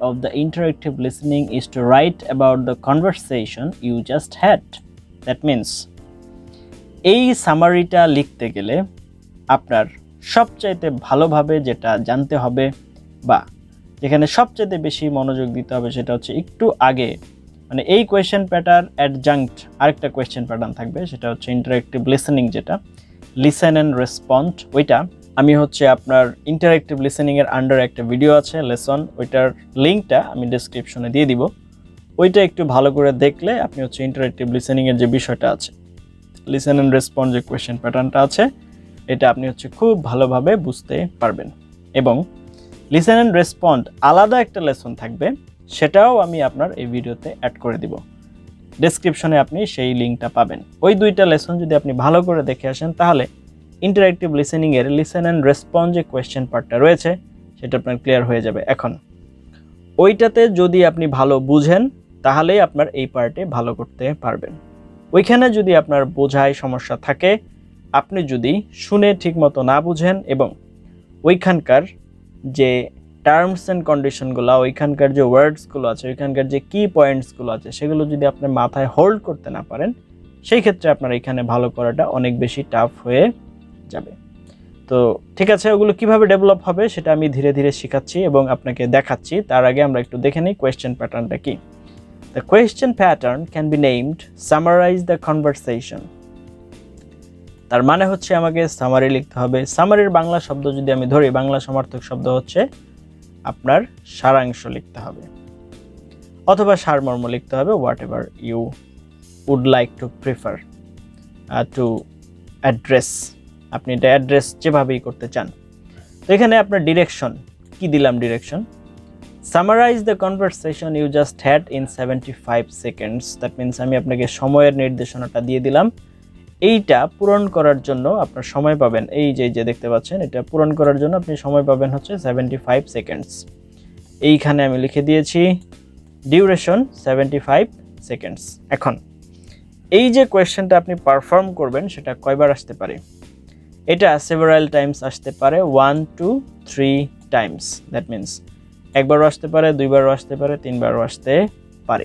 of the interactive listening is to write about the conversation you just had. That means, এই সামারিটা লিখতে গেলে আপনার সবচাইতে ভালোভাবে যেটা জানতে হবে বা যেখানে সবচাইতে বেশি মনোযোগ দিতে হবে সেটা হচ্ছে একটু আগে মানে এই কোয়েশ্চেন প্যাটার্ন অ্যাডজাঙ্ক্ট আরেকটা কোয়েশ্চেন প্যাটার্ন থাকবে, সেটা হচ্ছে ইন্টারেক্টিভ লিসেনিং যেটা লিসেন অ্যান্ড রেসপন্ড ওইটা আমি হচ্ছে আপনার ইন্টারেক্টিভ লিসেনিংয়ের আন্ডার একটা ভিডিও আছে লেসন ওইটার লিঙ্কটা আমি ডিসক্রিপশনে দিয়ে দিব। ওইটা একটু ভালো করে দেখলে আপনি হচ্ছে ইন্টারেক্টিভ লিসেনিংয়ের যে বিষয়টা আছে লিসেন অ্যান্ড রেসপন্ড যে কোয়েশ্চেন প্যাটার্নটা আছে, এটা আপনি হচ্ছে খুব ভালোভাবে বুঝতে পারবেন। এবং লিসেন অ্যান্ড রেসপন্ড আলাদা একটা লেসন থাকবে, সেটাও আমি আপনার এই ভিডিওতে অ্যাড করে দিব। ডেসক্রিপশনে আপনি সেই লিঙ্কটা পাবেন। ওই দুইটা লেসন যদি আপনি ভালো করে দেখে আসেন, তাহলে ইন্টারেক্টিভ লিসেনিংয়ের লিসেন অ্যান্ড রেসপন্স যে কোয়েশ্চেন পার্টটা রয়েছে, সেটা আপনার ক্লিয়ার হয়ে যাবে এখন। ওইটাতে যদি আপনি ভালো বুঝেন, তাহলেই আপনার এই পার্টে ভালো করতে পারবেন। ওইখানে যদি আপনার বোঝায় সমস্যা থাকে, আপনি যদি শুনে ঠিকমতো না বুঝেন এবং ওইখানকার যে টার্মস অ্যান্ড কন্ডিশনগুলো ওইখানকার যে ওয়ার্ডসগুলো আছে, ওইখানকার যে কি পয়েন্টসগুলো আছে, সেগুলো যদি আপনি মাথায় হোল্ড করতে না পারেন, সেই ক্ষেত্রে আপনার এখানে ভালো করাটা অনেক বেশি টাফ হয়ে যাবে। তো ঠিক আছে, ওগুলো কীভাবে ডেভেলপ হবে সেটা আমি ধীরে ধীরে শেখাচ্ছি এবং আপনাকে দেখাচ্ছি। তার আগে আমরা একটু দেখে নিই কোয়েশ্চেন প্যাটার্নটা কি। The question pattern can be named summarize the conversation তার মানে হচ্ছে আমাকে সামারি লিখতে হবে। সামারির বাংলা শব্দ যদি আমি ধরি, বাংলা সমার্থক শব্দ হচ্ছে আপনার সারাংশ লিখতে হবে। অথবা সারমর্ম লিখতে হবে whatever you would like to prefer to address আপনি এটা অ্যাড্রেস যেভাবেই করতে চান। তো এখানে আপনার ডিরেকশন কি দিলাম direction summarize the conversation you just had in seventy five seconds that means আমি আপনাকে সময়ের নির্দেশনাটা দিয়ে দিলাম। এইটা পূরণ করার জন্য আপনার সময় পাবেন। এই যে যে দেখতে পাচ্ছেন, এটা পূরণ করার জন্য আপনি সময় পাবেন হচ্ছে সেভেন্টি ফাইভ সেকেন্ডস এইখানে আমি লিখে দিয়েছি ডিউরেশন সেভেন্টি ফাইভ সেকেন্ডস এখন, এই যে কোয়েশ্চেনটা আপনি পারফর্ম করবেন, সেটা কয়বার আসতে পারে? এটা সেভারাল টাইমস আসতে পারে one two three times that means একবারও আসতে পারে, দুইবারও আসতে পারে, তিনবারও আসতে পারে।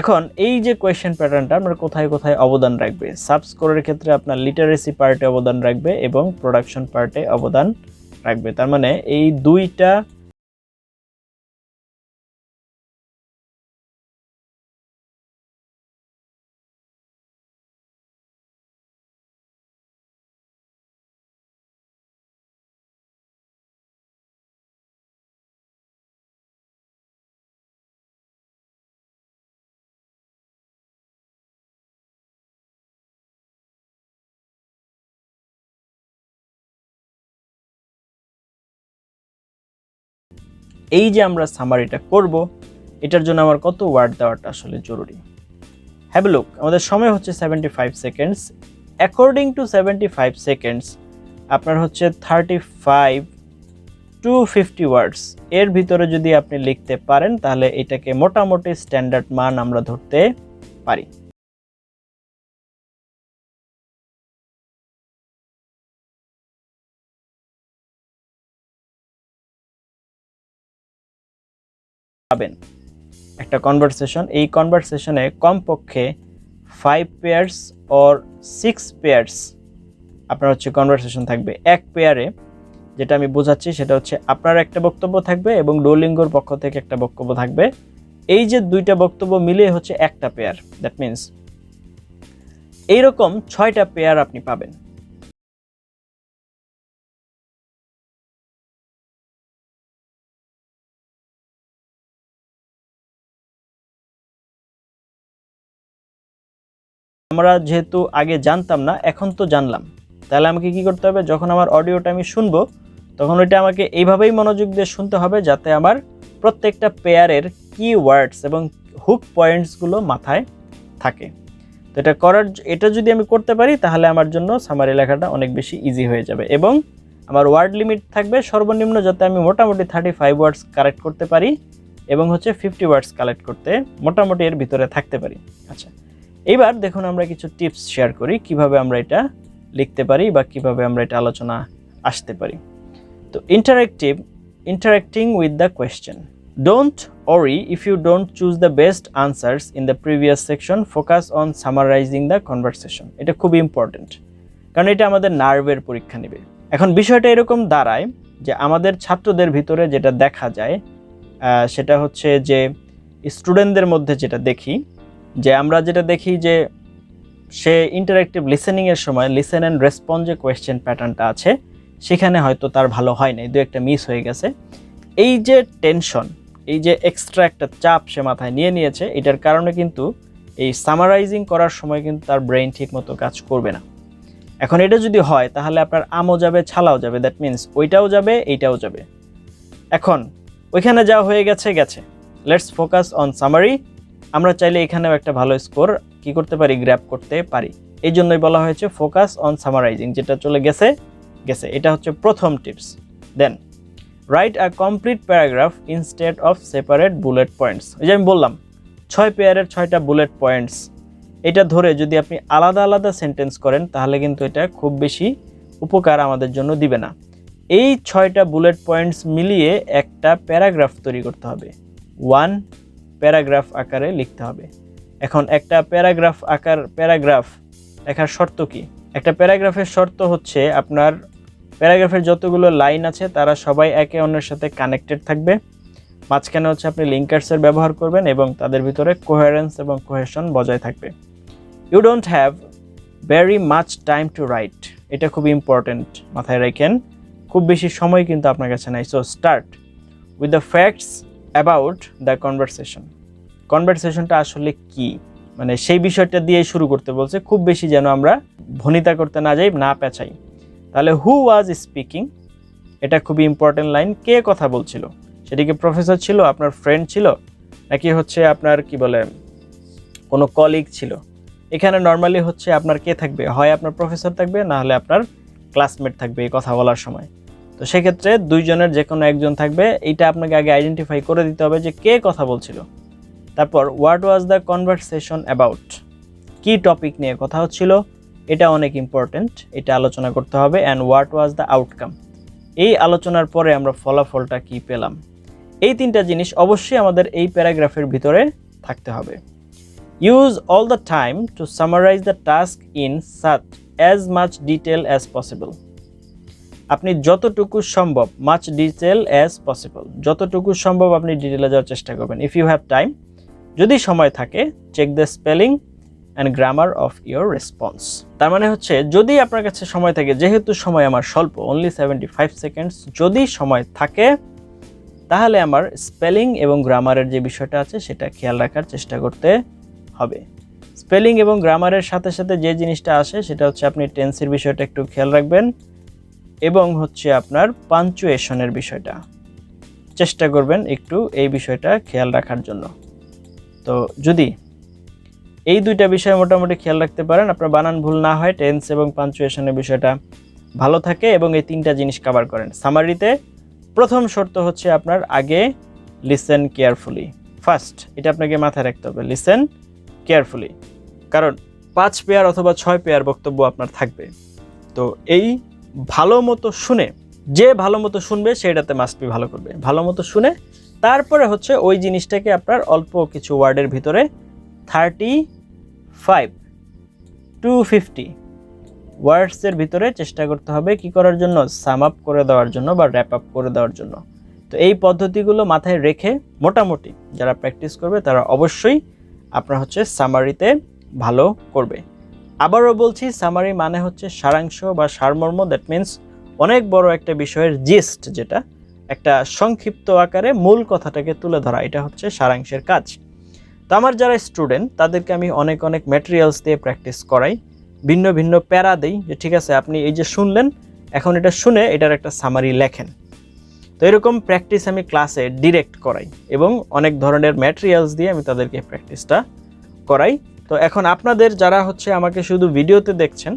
এখন এই যে কোয়েশ্চেন প্যাটার্নটা আমরা কোথায় কোথায় অবদান রাখবে? সাবস্কোরের ক্ষেত্রে আপনার লিটারেসি পার্টে অবদান রাখবে এবং প্রোডাকশন পার্টে অবদান রাখবে। তার মানে এই দুইটা এই যে আমরা সামারিটা করব, এটার জন্য আমার কত ওয়ার্ড দেওয়াটা আসলে জরুরি। হ্যাভ লুক আমাদের সময় হচ্ছে seventy five seconds according to seventy five seconds আপনার হচ্ছে thirty five to fifty words এর ভিতরে যদি আপনি লিখতে পারেন, তাহলে এটাকে মোটামুটি স্ট্যান্ডার্ড মান আমরা ধরতে পারি। পাবেন। একটা কনভারসেশন এই কনভারসেশনে কমপক্ষে five pairs or six pairs আপনার হচ্ছে কনভারসেশন থাকবে। এক পেয়ারে যেটা আমি বোঝাচ্ছি সেটা হচ্ছে আপনার একটা বক্তব্য থাকবে এবং ডোলিঙ্গোর পক্ষ থেকে একটা বক্তব্য থাকবে। এই যে দুইটা বক্তব্য মিলিয়ে হচ্ছে একটা পেয়ার দ্যাট মিন্স এইরকম ছয়টা পেয়ার আপনি পাবেন। আমরা যেহেতু আগে জানতাম না, এখন তো জানলাম। তাহলে আমাকে কি করতে হবে? যখন আমার অডিওটা আমি শুনব, তখন ওইটা আমাকে এইভাবেই মনোযোগ দিয়ে শুনতে হবে যাতে আমার প্রত্যেকটা পেয়ারের কি ওয়ার্ডস এবং হুক পয়েন্টসগুলো মাথায় থাকে। তো এটা করার এটা যদি আমি করতে পারি, তাহলে আমার জন্য সামারি লেখাটা অনেক বেশি ইজি হয়ে যাবে এবং আমার ওয়ার্ড লিমিট থাকবে সর্বনিম্ন যাতে আমি মোটামুটি থার্টি ফাইভ ওয়ার্ডস কালেক্ট করতে পারি এবং হচ্ছে ফিফটি ওয়ার্ডস কালেক্ট করতে মোটামুটি এর ভিতরে থাকতে পারি। আচ্ছা। এইবার দেখুন আমরা কিছু টিপস শেয়ার করি, কীভাবে আমরা এটা লিখতে পারি বা কীভাবে আমরা এটা আলোচনা আসতে পারি তো interactive interacting with the question don't worry if you don't choose the best answers in the previous section. Focus on summarizing the conversation. এটা খুব ইম্পর্টেন্ট কারণ এটা আমাদের নার্ভের পরীক্ষা নেবে এখন বিষয়টা এরকম দাঁড়ায় যে আমাদের ছাত্রদের ভিতরে যেটা দেখা যায় সেটা হচ্ছে যে স্টুডেন্টদের মধ্যে যেটা দেখি যে আমরা যেটা দেখি যে সে ইন্টারেক্টিভ লিসেনিংয়ের সময় লিসেন অ্যান্ড রেসপন্স যে কোয়েশ্চেন প্যাটার্নটা আছে, সেখানে হয়তো তার ভালো হয় নাই দু একটা মিস হয়ে গেছে। এই যে টেনশন এই যে এক্সট্রা একটা চাপ সে মাথায় নিয়ে নিয়েছে, এটার কারণে কিন্তু এই সামারাইজিং করার সময় কিন্তু তার ব্রেইন ঠিকমতো কাজ করবে না। এখন এটা যদি হয়, তাহলে আপনার আমও যাবে, ছালাও যাবে দ্যাট মিন্স ওইটাও যাবে, এইটাও যাবে। এখন, ওইখানে যা হয়ে গেছে গেছে। লেটস ফোকাস অন সামারি আমরা চাইলে এখানেও একটা ভালো স্কোর কি করতে পারি গ্র্যাপ করতে পারি। এই জন্যই বলা হয়েছে ফোকাস অন সামারাইজিং যেটা চলে গেছে গেছে। এটা হচ্ছে প্রথম tips then write a complete paragraph instead of separate bullet points এই যে আমি বললাম, ছয় পেয়ারের ছয়টা বুলেট পয়েন্টস এটা ধরে যদি আপনি আলাদা আলাদা সেন্টেন্স করেন, তাহলে কিন্তু এটা খুব বেশি উপকার আমাদের জন্য দিবে না। এই ছয়টা বুলেট পয়েন্টস মিলিয়ে একটা প্যারাগ্রাফ তৈরি করতে হবে। ওয়ান প্যারাগ্রাফ আকারে লিখতে হবে। এখন একটা প্যারাগ্রাফ আকার, প্যারাগ্রাফ লেখার শর্ত কি? একটা প্যারাগ্রাফের শর্ত হচ্ছে আপনার প্যারাগ্রাফের যতগুলো লাইন আছে, তারা সবাই একে অন্যের সাথে কানেক্টেড থাকবে। মাঝখানে হচ্ছে আপনি লিঙ্কার্সের ব্যবহার করবেন এবং তাদের ভিতরে কোহেরেন্স এবং কোহেশন বজায় থাকবে। You don't have very much time to write এটা খুব ইম্পর্টেন্ট মাথায় রাখেন। খুব বেশি সময় কিন্তু আপনার কাছে নাই। So start with the facts about the conversation কনভারসেশনটা আসলে কি? মানে সেই বিষয়টা দিয়ে শুরু করতে বলছে, খুব বেশি যেন আমরা ভনিতা করতে না যাই, না পেঁচাই। তাহলে হু ওয়াজ স্পিকিং এটা খুবই ইম্পর্টেন্ট লাইন কে কথা বলছিল? সেটি কি প্রফেসর ছিল, আপনার ফ্রেন্ড ছিল? নাকি হচ্ছে আপনার কি বলে, কোনো কলিগ ছিল? এখানে নর্মালি হচ্ছে আপনার কে থাকবে? হয় আপনার প্রফেসর থাকবে, না হলে আপনার ক্লাসমেট থাকবে এই কথা বলার সময়। তো সেক্ষেত্রে দুইজনের যে কোনো একজন থাকবে, এইটা আপনাকে আগে আইডেন্টিফাই করে দিতে হবে যে কে কথা বলছিল। তারপর what was the conversation about কি টপিক নিয়ে কথা হচ্ছিল? এটা অনেক ইম্পর্ট্যান্ট এটা আলোচনা করতে হবে and what was the outcome এই আলোচনার পরে আমরা ফলাফলটা কি পেলাম? এই তিনটা জিনিস অবশ্যই আমাদের এই প্যারাগ্রাফের ভিতরে থাকতে হবে। Use all the time to summarize the task in such as much detail as possible আপনি যতটুকু সম্ভব মাচ ডিটেল অ্যাজ পসিবল যতটুকু সম্ভব আপনি ডিটেলে যাওয়ার চেষ্টা করবেন। ইফ ইউ হ্যাভ টাইম যদি সময় থাকে check the spelling and grammar of your response তার মানে হচ্ছে, যদি আপনার কাছে সময় থাকে, যেহেতু সময় আমার স্বল্প অনলি সেভেন্টি ফাইভ সেকেন্ডস যদি সময় থাকে, তাহলে আমার স্পেলিং এবং গ্রামারের যে বিষয়টা আছে, সেটা খেয়াল রাখার চেষ্টা করতে হবে। স্পেলিং এবং গ্রামারের সাথে সাথে যে জিনিসটা আসে, সেটা হচ্ছে আপনি টেন্সের বিষয়টা একটু খেয়াল রাখবেন। এবং হচ্ছে আপনার পাঞ্চুয়েশনের বিষয়টা। চেষ্টা করবেন একটু এই বিষয়টা খেয়াল রাখার জন্য। তো যদি এই দুইটা বিষয় মোটামুটি খেয়াল রাখতে পারেন, আপনার বানান ভুল না হয় টেন্স এবং পাঞ্চুয়েশনের বিষয়টা ভালো থাকে এবং এই তিনটা জিনিস কভার করেন। সামারিতে প্রথম শর্ত হচ্ছে আপনার আগে লিসেন কেয়ারফুলি ফার্স্ট এটা আপনাকে মাথায় রাখতে হবে লিসেন কেয়ারফুলি কারণ পাঁচ পেয়ার অথবা ছয় পেয়ার বক্তব্য আপনার থাকবে। তো এই ভালো মতো শুনে, যে ভালো মতো শুনবে সেটাতে মাস্ট বি ভালো করবে। ভালো মতো শুনে, তারপরে হচ্ছে ওই জিনিসটাকে আপনার অল্প কিছু ওয়ার্ডের ভিতরে থার্টি ফাইভ টু ফিফটি ওয়ার্ডসের ভিতরে চেষ্টা করতে হবে কি করার জন্য? সাম আপ করে দেওয়ার জন্য বা র্যাপ আপ করে দেওয়ার জন্য। তো এই পদ্ধতিগুলো মাথায় রেখে মোটামুটি যারা প্র্যাকটিস করবে তারা অবশ্যই আপনার হচ্ছে সামারিতে ভালো করবে। আবারও বলছি সামারি মানে হচ্ছে সারাংশ বা সারমর্ম দ্যাট মিন্স অনেক বড় একটা বিষয়ের জিস্ট যেটা একটা সংক্ষিপ্ত আকারে মূল কথাটাকে তুলে ধরা, এটা হচ্ছে সারাংশের কাজ। তো আমার যারা স্টুডেন্ট তাদেরকে আমি অনেক অনেক ম্যাটেরিয়ালস দিয়ে প্র্যাকটিস করাই, ভিন্ন ভিন্ন প্যারা দিই যে ঠিক আছে, আপনি এই যে শুনলেন, এখন এটা শুনে এটার একটা সামারি লেখেন। তো এরকম প্র্যাকটিস আমি ক্লাসে ডিরেক্ট করাই এবং অনেক ধরনের ম্যাটেরিয়ালস দিয়ে আমি তাদেরকে প্র্যাকটিসটা করাই। তো এখন আপনাদের যারা হচ্ছে আমাকে শুধু ভিডিওতে দেখছেন,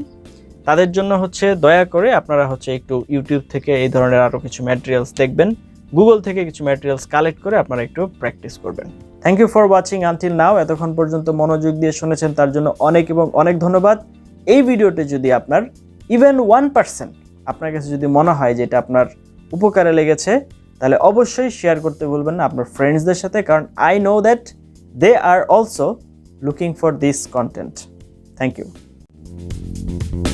তাদের জন্য হচ্ছে দয়া করে আপনারা হচ্ছে একটু ইউটিউব থেকে এই ধরনের আরও কিছু ম্যাটেরিয়ালস দেখবেন গুগল থেকে কিছু ম্যাটেরিয়ালস কালেক্ট করে আপনারা একটু প্র্যাকটিস করবেন। Thank you for watching until now এতক্ষণ পর্যন্ত মনোযোগ দিয়ে শুনেছেন, তার জন্য অনেক এবং অনেক ধন্যবাদ। এই ভিডিওটি যদি আপনার ইভেন ওয়ান পার্সেন্ট আপনার কাছে যদি মনে হয় যে এটা আপনার উপকারে লেগেছে, তাহলে অবশ্যই শেয়ার করতে ভুলবেন না আপনার ফ্রেন্ডসদের সাথে, কারণ I know that they are also looking for this content. Thank you.